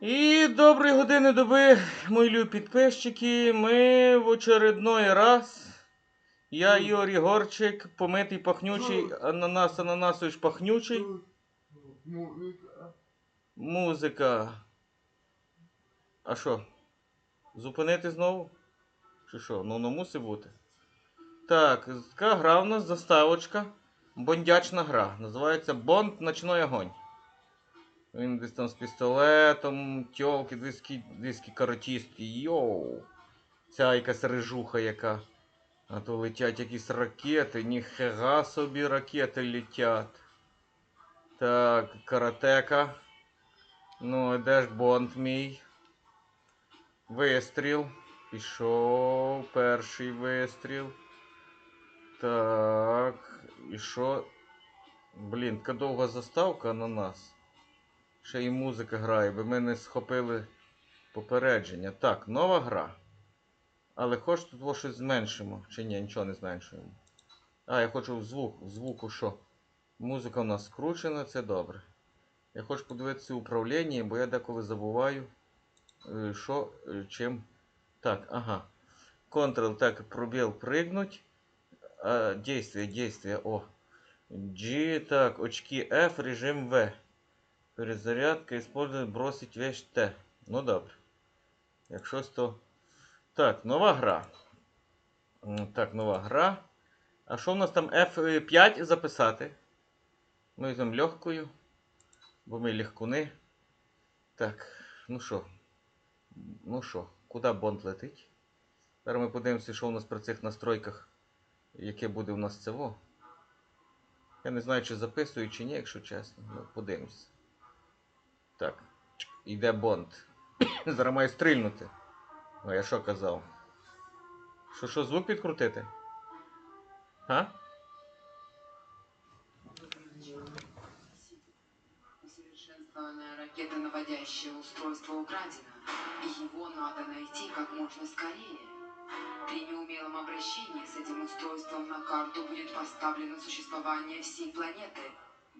І доброї години доби, мої любі підписчики. Ми в очередной раз. Я Ігор Єгорчик, помитий пахнючий, ананас ананасович пахнючий. Музика. Музика. А що? Зупинити знову? Чи що? Ну, воно мусить бути. Так, така гра в нас заставочка. Бондячна гра. Називається Бонд Ночной огонь. Він десь там з пістолетом, тьолки, диски, диски каратіст. Йоу. Ця якась рижуха яка. А то летять якісь ракети, ніхера собі ракети летять. Так, каратека. Ну, де ж Бонд мій? Вистріл. Пішов. Перший вистріл. Так. І що? Блін, така довга заставка на нас. Ще й музика грає, бо ми не схопили попередження. Так, нова гра. Але хоч тут щось зменшимо. Чи ні, нічого не зменшуємо. А, я хочу звук. Звуку що? Музика у нас скручена, це добре. Я хочу подивитися управління, бо я деколи забуваю, е, що е, чим. Так, ага. Ctrl, так, пробіл пригнуть. А, действие, действие, о. G, так, очки F, режим V. Перезарядка, использовать, бросить вещь T. Ну добре. Якщо то. Так, нова гра. Так, нова гра. А що в нас там F5 записати? Ми візьмемо легкою. Бо ми легкуни. Так, ну що? Ну що, куди Бонд летить? Зараз ми подивимося, що у нас при цих настройках, яке буде у нас ЦВО. Я не знаю, чи записую, чи ні, якщо чесно. Ну, подивимося. Так, йде Бонд. Зараз має стрільнути. А я що казав? Що, що, звук підкрутити? Га? Усовершенствованная ракетонаводящее устройство украдено, и его надо найти как можно скорее. При неумелом обращении с этим устройством на карту будет поставлено существование всей планеты.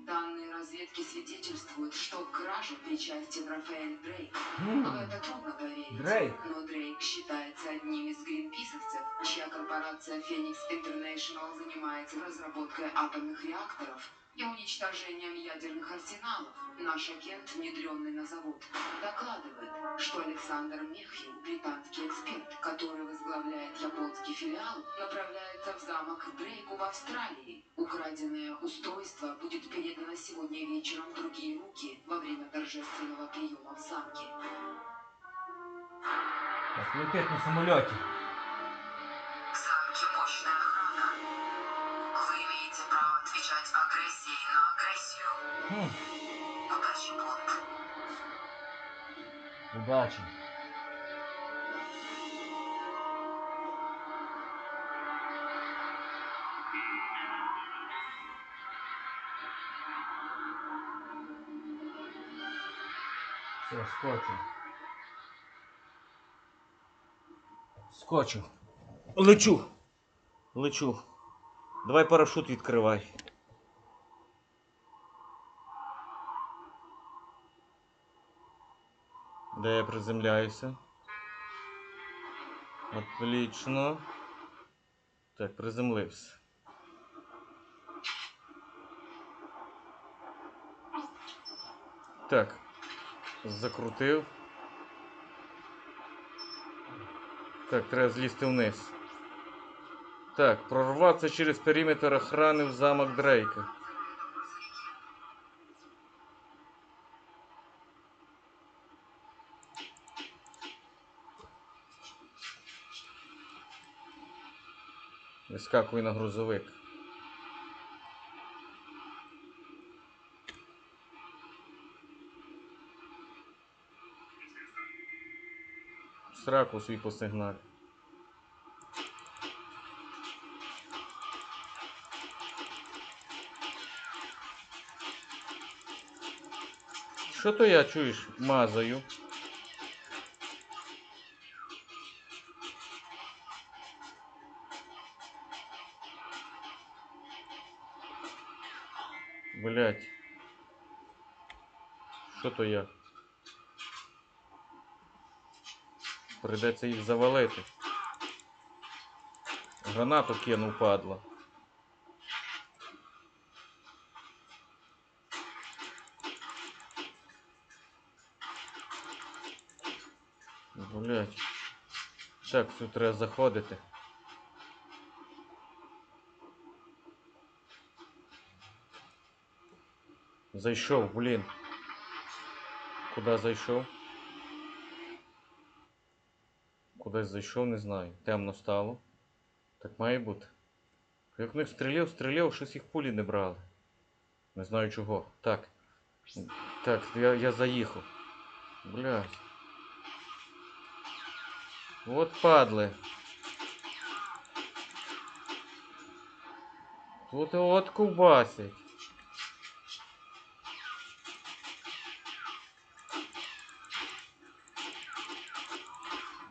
Данные разведки свидетельствуют, что к краже причастен Рафаэль Дрейк. В это трудно поверить. Дрейк. Но Дрейк считается одним из гринписовцев, чья корпорация Phoenix International занимается разработкой атомных реакторов и уничтожением ядерных арсеналов. Наш агент, внедренный на завод, докладывает, что Александр Мехью, британский эксперт, который возглавляет японский филиал, направляется в замок Дрейку в Австралии. Украденное устройство будет передано сегодня вечером в другие руки во время торжественного приема в замке. Так, летить на самольоті. Удачі. Все, скочу. Скочу. Лечу. Лечу. Давай парашут відкривай. Де я приземляюся? Отлично. Так, приземлився. Так. Закрутив. Так, треба злізти вниз. Так, прорватися через периметр охрани в замок Дрейка. Вискакуй на грузовик. Сраку свій посигнал? Що то я чуєш, мазаю? Блять. Що то я? Прийдеться їх завалити. Гранату кинув, падла. Блять. Так, тут треба заходити. Зайшов, блін. Куди зайшов? Кудись зайшов, не знаю. Темно стало. Так має бути. Як в них стріляв, стріляв, щось їх пулі не брали. Не знаю чого. Так. Так, я, я заїхав. Блядь. От падли. Тут от ковбасять.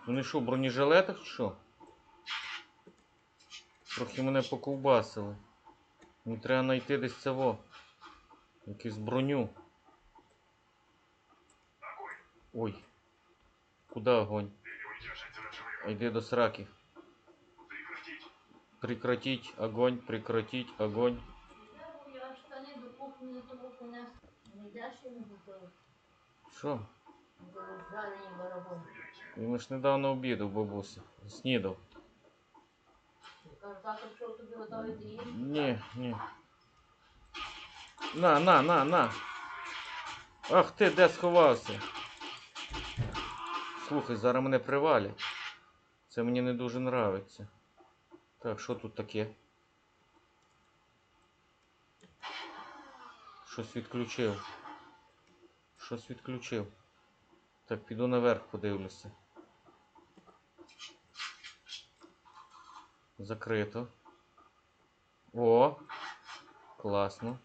Вони що, в бронежилетах чи що? Трохи мене поковбасили. Мені треба знайти десь цього. Якусь броню. Ой. Куда огонь? Йди до сраки. Прекратить огонь, прекратить огонь. Що? Він ж недавно обідав, бабуся. Снідав. Завтра що тобі готовий їсти? Ні, ні. На, на, на, на. Ах ти, де сховався? Слухай, зараз мене привалять. Це мені не дуже нравиться. Так, що тут таке? Щось відключив. Щось відключив. Так, піду наверх подивлюся. Закрито. О! Класно.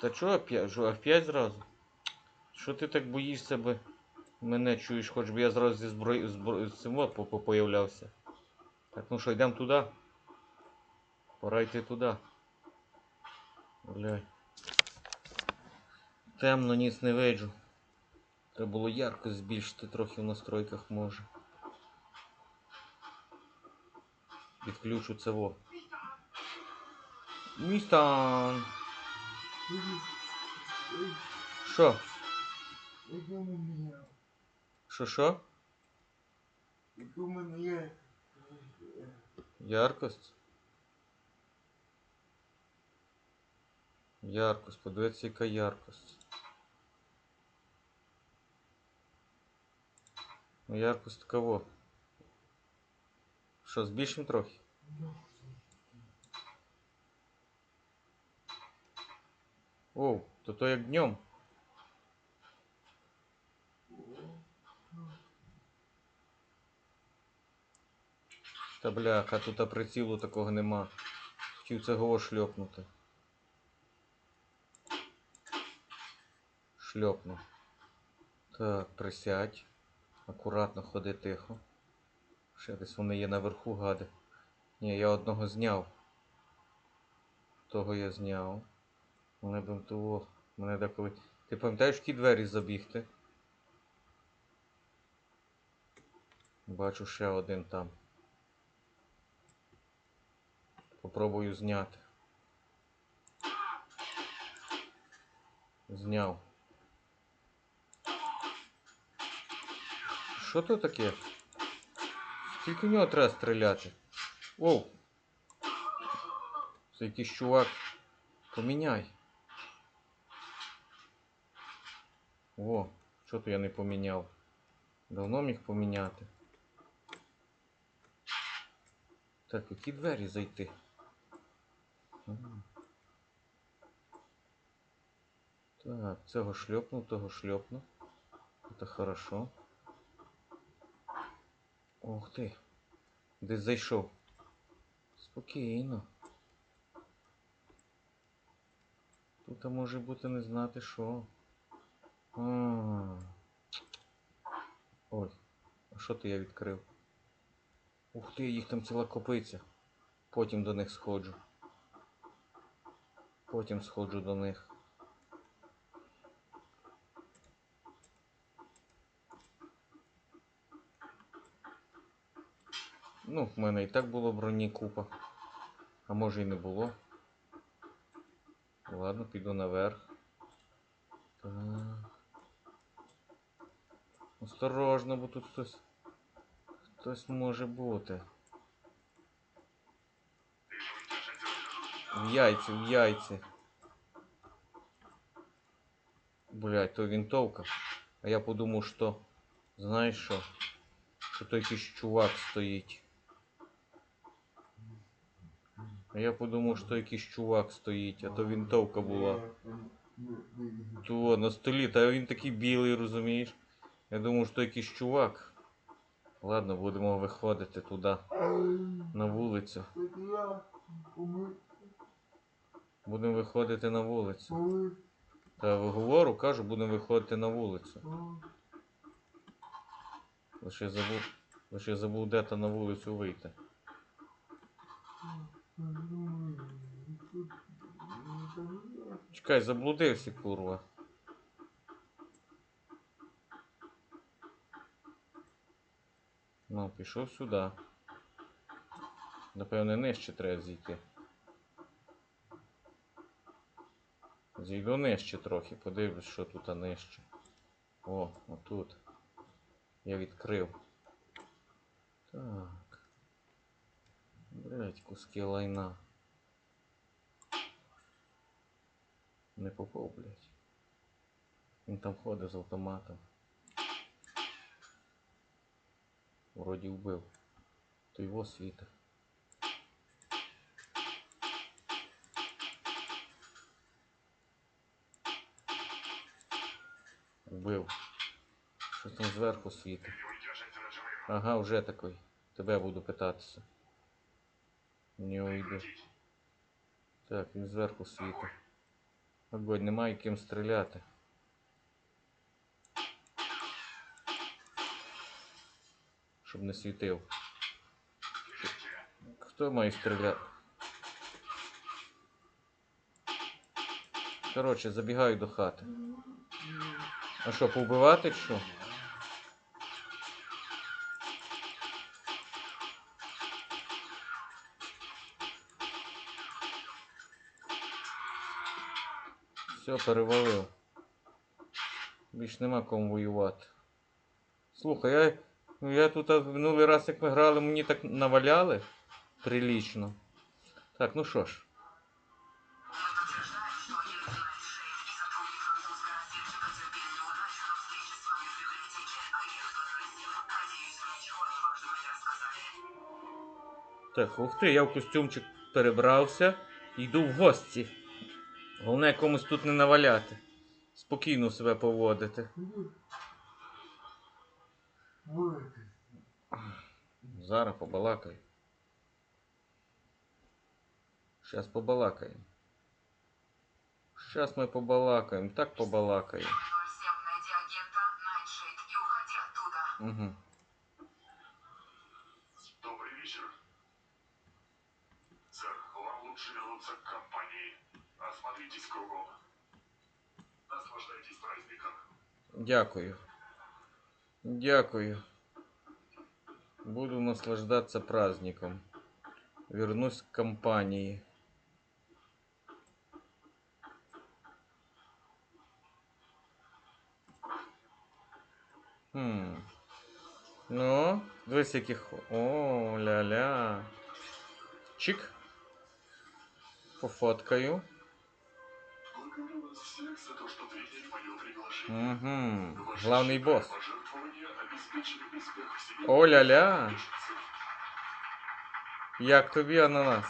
Та чого оп'ять? Що, оп'ять зразу? Що ти так боїшся би мене чуєш, хоч би я зразу зі зброї збро... з цим по- появлявся. Так, ну що, йдемо туди. Пора йти туди. Блядь. Темно, ніц не виджу. Треба було яркость збільшити трохи в настройках може. Відключу це во. Містан. Що? Що що? Яркость? Яркость, подивіться, яка яркость. Ну, яркость такого. Що, збільшимо трохи? Оу, то то як днем. Та бляха, тут прицілу такого нема. Хотів цього шльопнути. Шльопну. Так, присядь. Акуратно ходи тихо. Ще десь вони є наверху, гади. Ні, я одного зняв. Того я зняв. Мене б того. Мене деколи. Ти пам'ятаєш ті двері забігти? Бачу ще один там. Попробую зняти. Зняв. Що то таке? Скільки в нього треба стріляти? Оу! Це якийсь чувак. Поміняй. О, що то я не поміняв? Давно міг поміняти. Так, які двері зайти? Так, цього шльопнув, того шльопнув. Це хорошо. Ух ти. Десь зайшов. Спокійно. Тут може бути не знати що. А. Ой, а що то я відкрив? Ух ти, їх там ціла копиця. Потім до них сходжу. Потім сходжу до них. Ну, в мене і так було броні купа. А може і не було. Ладно, піду наверх. Так. Осторожно, бо тут хтось. Хтось може бути. В яйці, в яйці. Блять, то винтовка. А я подумав, що. Знаєш що? Що то якийсь чувак стоїть. А я подумав, що якийсь чувак стоїть, а то винтовка була. То на столі, та він такий білий, розумієш? Я думав, що якийсь чувак. Ладно, будемо виходити туди, на вулицю. Будемо виходити на вулицю. Та говорю, кажу, будемо виходити на вулицю. Лише забув, лише забув де то на вулицю вийти. Чекай, заблудився, курва. Ну, пішов сюди. Напевне, нижче треба зійти. Зійду нижче трохи, подивлюсь, що тут нижче. О, отут. Я відкрив. Так. Блять, куски лайна. Не попав, блять. Він там ходить з автоматом. Вроді вбив. То його світа. Вбив. Щось там зверху світить. Ага, вже такий. Тебе буду питатися. Не уйду. Так, він зверху світить. Огонь, немає ким стріляти. Щоб не світив. Хто має стріляти? Коротше, забігаю до хати. А що, повбивати чи що? Все, перевалив. Більш нема кому воювати. Слухай, я, я тут минулий раз, як ми грали, мені так наваляли прилічно. Так, ну що ж. Так, ух ти, я в костюмчик перебрався. Йду в гості. Головне комусь тут не наваляти. Спокійно себе поводити. Зараз побалакаю. Щас побалакаємо. Щас ми побалакаємо, так оттуда. Угу. Дякую. Дякую. Буду наслаждаться праздником. Вернусь к компании. Хм. Ну, дивись яких. О, ля-ля. Чик. Пофоткаю. Угу. Главный босс. пожертвования обеспечили успех всей О, ля-ля. беженцев. Як тобі ананас?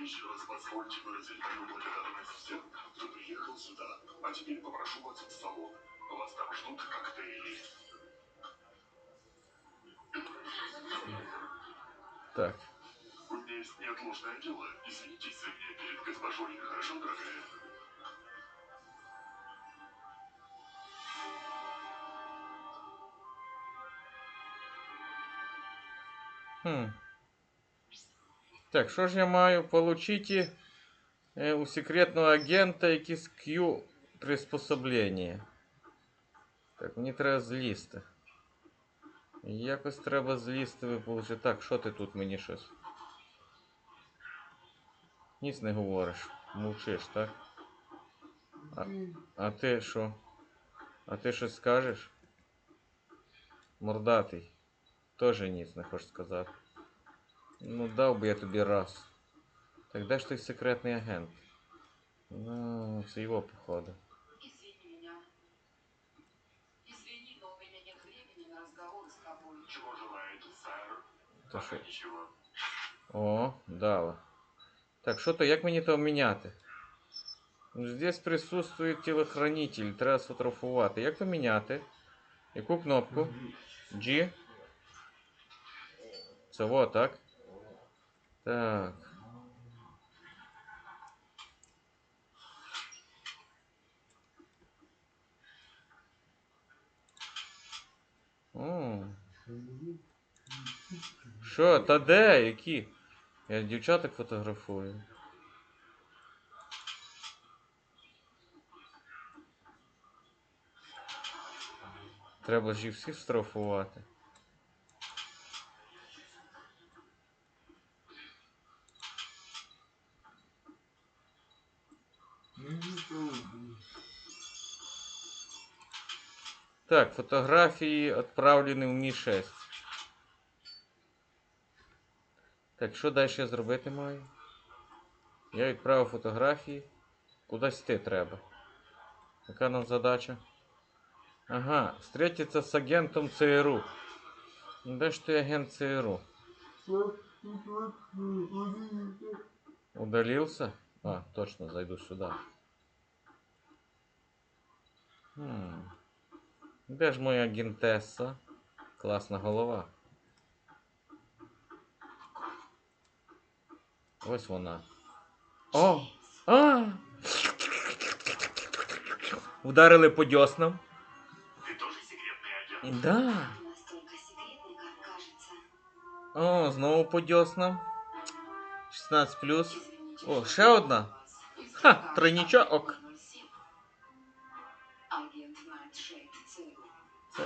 Еще раз позвольте выразить мою благодарность всем, кто приехал сюда. А теперь попрошу вас в салон. Вас там ждут коктейли. Так. У меня есть неотложное дело. Извинитесь за меня перед госпожой, хорошо, дорогая? Хм. Так, що ж я маю получити е, у секретного агента якісь Q приспособлення? Так, мені треба злізти. Якось треба злізти виполучити. Так, що ти тут мені щось? Ніц не говориш. Мовчиш, так? А, а ти що? А ти щось скажеш? Мордатий. Тоже ніц не хочеш сказати. Ну, дав би я тобі раз. Так де ж той секретний агент? Ну, це його походу. Извини меня. Извини, но у меня нет времени на разговор с тобой. Чего желаете, сэр? Що? ничего. О, дала. Так, що то, як мені то міняти? Ну, Здесь присутствує тілохранитель, треба сфотографувати. Як то міняти? Яку кнопку? G? Це так? Так. О. Що, та де? Які? Я дівчаток фотографую. Треба ж їх всіх штрафувати. Так, фотографії відправлені в Мі-6. Так, що далі я зробити маю? Я відправив фотографії. Кудись йти треба. Яка нам задача? Ага, встретиться з агентом ЦРУ. Ну, Де ж ти агент ЦРУ? Что тут вот увидите? Удалился? А, точно, зайду сюда. Хм. Де ж моя агентеса? Класна голова. Ось вона. О! А! Ударили по дьоснам. Ты тоже секретный агент? Да. Настолько секретный, как кажется. О, знову по дьоснам. 16 плюс. Извините, О, что ще одна. вас. Ха, Инструктаж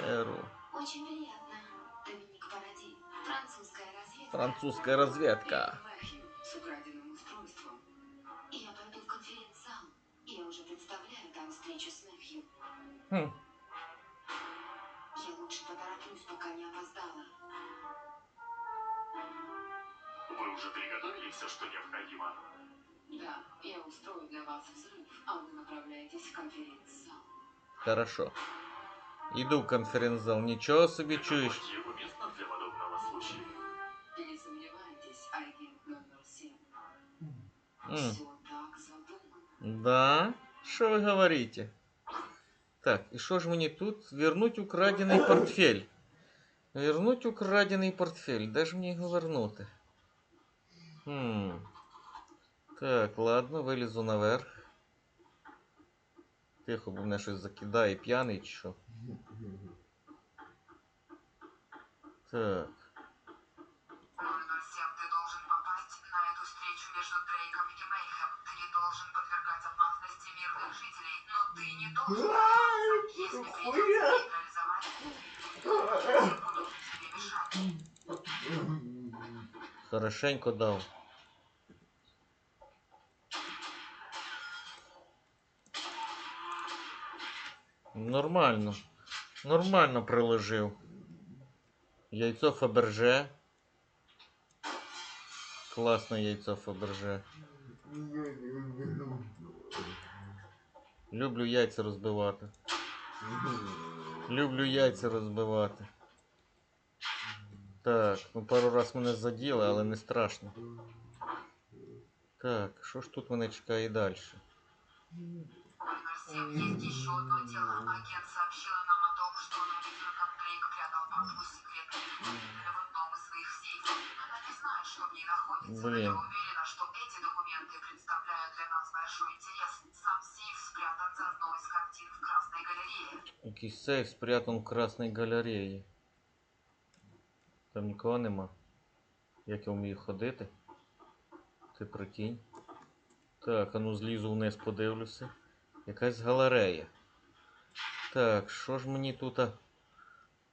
ЦРУ. Очень приятно. Доминик Паради. Французская разведка. Французская разведка. Мэхью с украденным устройством. Я пойду в конференц-зал. Я уже представляю там встречу с Мэхью. Хм. Я лучше потороплюсь, пока не опоздала. Вы уже приготовили все, что необходимо? Да, я устрою для вас взрыв, а вы направляетесь в конференц-зал. Хорошо. Иду в конференц-зал. Ничего себе чуешь. М. Да? Что вы говорите? Так, и что же мне тут? Вернуть украденный портфель. Вернуть украденный портфель. Даже мне его вернути. Хм. Так, ладно, вылезу наверх. Тихо, бо мене щось закидає п'яний чи що. Так. 007, ты Нормально. Нормально приложив. Яйцо Фаберже. Класне яйцо Фаберже. Люблю. Яйця розбивати. Люблю яйця розбивати. Так, ну пару раз мене заділи, але не страшно. Так, що ж тут мене чекає далі? 007, есть еще одно дело. Агент сообщила нам о том, что она видела, как Дрейк прятал папку с секретными документами в одном из своих сейфов. Она не знает, что в ней находится, но Блин. я уверена, что эти документы представляют для нас большой интерес. Сам сейф спрятан за одной из картин в Красной галерее. Якийсь сейф спрятан в красній галереї. Там нікого нема. Як я вмію ходити? Ти прикинь. Так, а ну злізу вниз подивлюся. Якась галерея. Так, що ж мені тут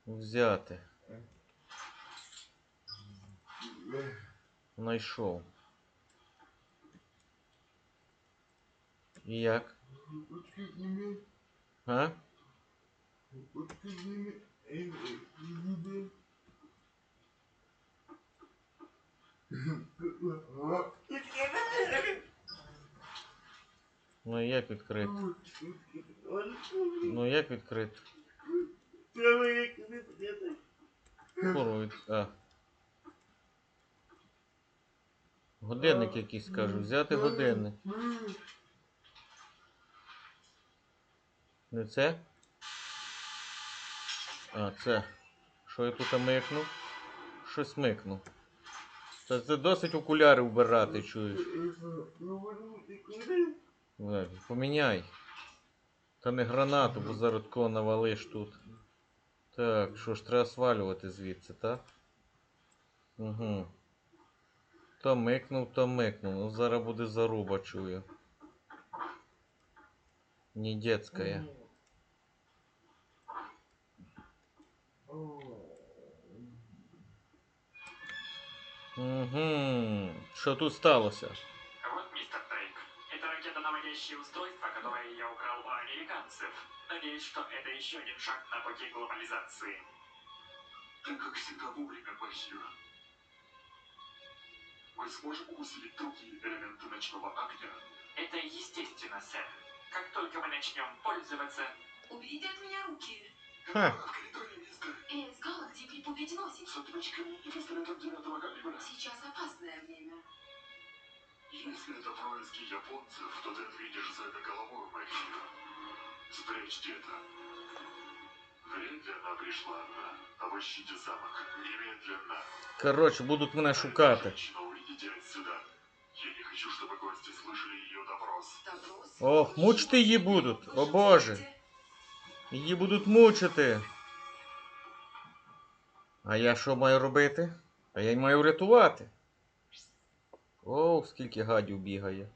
взяти? Знайшов. І як? А? Ну як відкрити? Ну як відкрити? Треба як відкрити. Курва від... А. Годинник якийсь кажу. Взяти годинник. Не це? А, це. Що я тут микнув? Щось микнув. Та це досить окуляри вбирати, чуєш. Поміняй. Та не гранату, бо зараз навалиш тут. Так, що ж, треба свалювати звідси, так? Угу. То микнув, то микнув. Ну зараз буде заруба, чую. Не детская. Угу. Що тут сталося? Ракета-наводящее устройство, которое я украл у американцев. Надеюсь, что это еще один шаг на пути глобализации. Ты, как всегда, вовремя, Бахир. Мы сможем усилить другие элементы ночного огня. Это естественно, сэр. Как только мы начнем пользоваться... Уберите от меня руки. Ха. В коридоре, мистер, Я искала, где припугать носик. с отвечками и пистолетом девятого калибра. Сейчас опасное время. Если это происки японцев, то ты ответишь за это головой, Бахир. Спрячьте это. Вряд ли она пришла одна. Обыщите замок. Немедленно. Коротше, будуть мене шукати. Женщина, уйдите отсюда. Я не хочу, чтобы гости слышали ее допрос. Допрос. Ох, мучити її будуть. О боже. Її будуть мучити. А я що маю робити? А я й маю рятувати. О, скільки гадів бігає.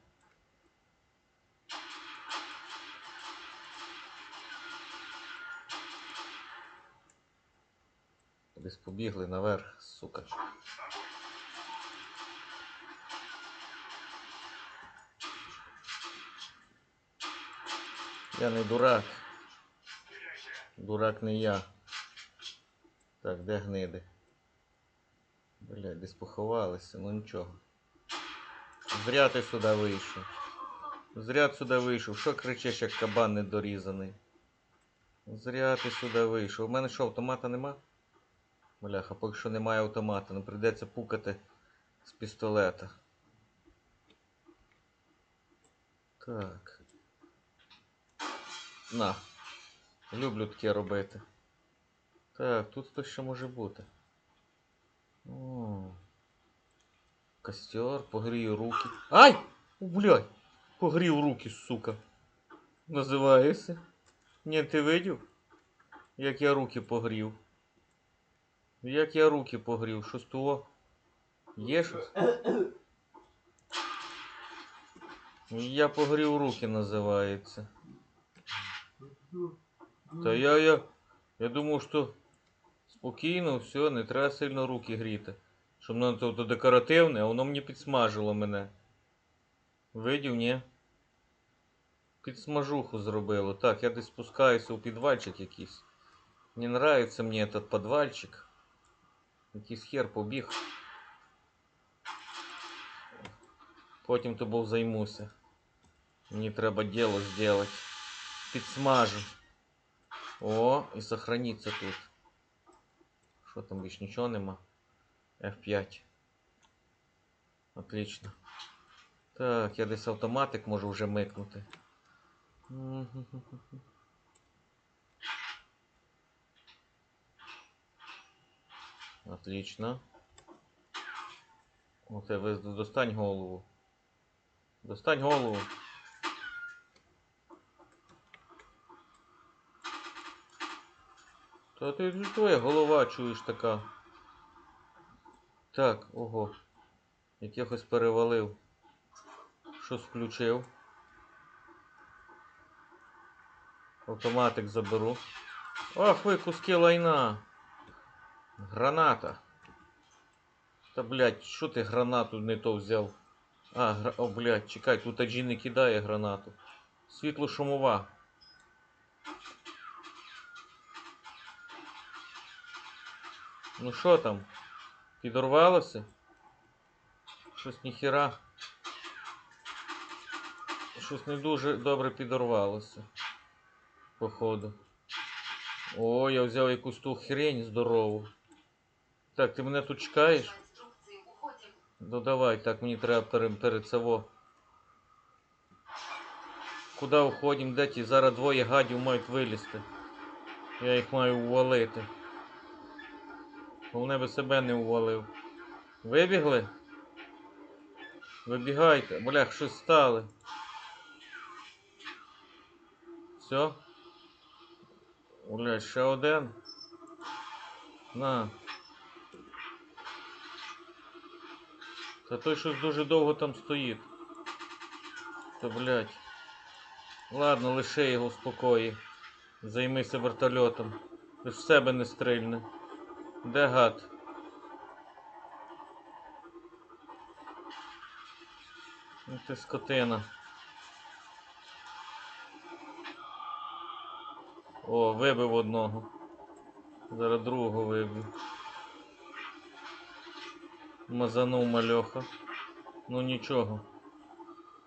Десь побігли наверх, сука. Я не дурак. Дурак не я. Так, де гниди? Блядь, десь поховалися, ну нічого. Зря ти сюди вийшов. Зря сюди вийшов. Що кричиш, як кабан недорізаний? Зря ти сюди вийшов. У мене що, автомата нема? Бляха, поки що немає автомата, ну прийдеться пукати з пістолета. Так. На. Люблю таке робити. Так, тут хтось ще може бути. О. Костер, погрію руки. Ай! О, блядь! Погрів руки, сука. Називається. Ні, ти видів? Як я руки погрів. Як я руки погрів? Що з того? Є щось? Я погрів руки називається. Та я, я, я думав, що спокійно, все, не треба сильно руки гріти. Щоб воно то, то декоративне, а воно мені підсмажило мене. Видів, ні? Підсмажуху зробило. Так, я десь спускаюся у підвальчик якийсь. Не нравится мне этот подвальчик. Якийсь хер побіг. Потім тобою займуся. Мені треба діло зробити. Підсмажу. О, і сохраниться тут. Що там більш нічого нема? F5. Отлично. Так, я десь автоматик можу вже микнути. Отлично. У тебе достань голову. Достань голову. Та ти твоя голова чуєш така. Так, ого. Якихось перевалив. Щось включив. Автоматик заберу. Ах ви куски лайна. Граната. Та, блядь, що ти гранату не то взяв? А, гра... о, блядь, чекай, тут Аджі не кидає гранату. Світло шумова. Ну що там? Підорвалося? Щось ніхіра. Щось не дуже добре підорвалося. Походу. О, я взяв якусь ту хрень здорову. Так, ти мене тут чекаєш? Ну давай, так мені треба перед, цього. Куди уходимо? Де ті? Зараз двоє гадів мають вилізти. Я їх маю увалити. Головне би себе не увалив. Вибігли? Вибігайте. Блях, щось стали. Все? Блядь, ще один. На. Та той щось дуже довго там стоїть. Та блядь. Ладно, лиши його в спокої. Займися вертольотом. Ти ж в себе не стрільне. Де гад? Ну ти скотина. О, вибив одного. Зараз другого вибив. Мазанув мальоха. Ну нічого.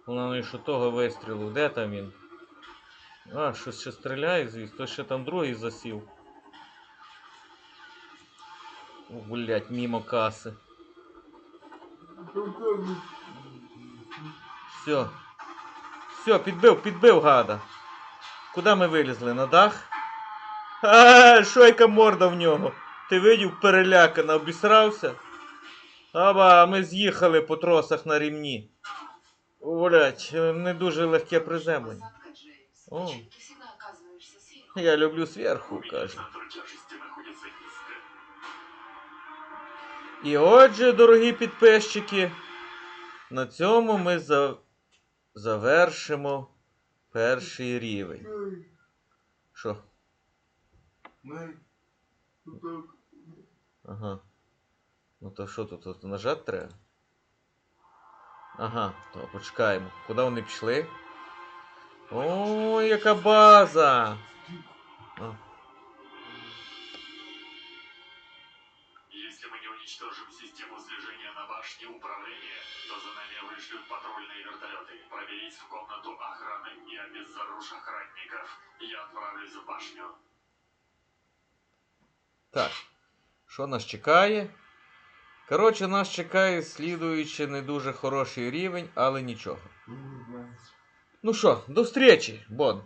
Головне, що того вистрілу. Де там він? А, щось ще стріляє, звісно. То ще там другий засів. О, мимо каси. Все. Все, підбив, підбив гада. Куди ми вилізли? На дах? А, що яка морда в нього? Ти видів перелякана, обісрався? Аба, ми з'їхали по тросах на рівні. Блять, не дуже легке приземлення. О. Сверху? Я люблю зверху, каже. І отже, дорогі підписчики, на цьому ми за... завершимо перший рівень. Що? Ага. Ну то що тут, тут нажати треба? Ага, то почекаємо. Куди вони пішли? О, яка база! А, уничтожим систему слежения на башне управления, то за нами вышлют патрульные вертолеты. Проберись в комнату охраны и обезоружь охранников. Я отправлюсь в башню. Так, що нас чекає? Коротше, нас чекає слідуючи не дуже хороший рівень, але нічого. Не знаю. Ну що, до встречі, Бонд.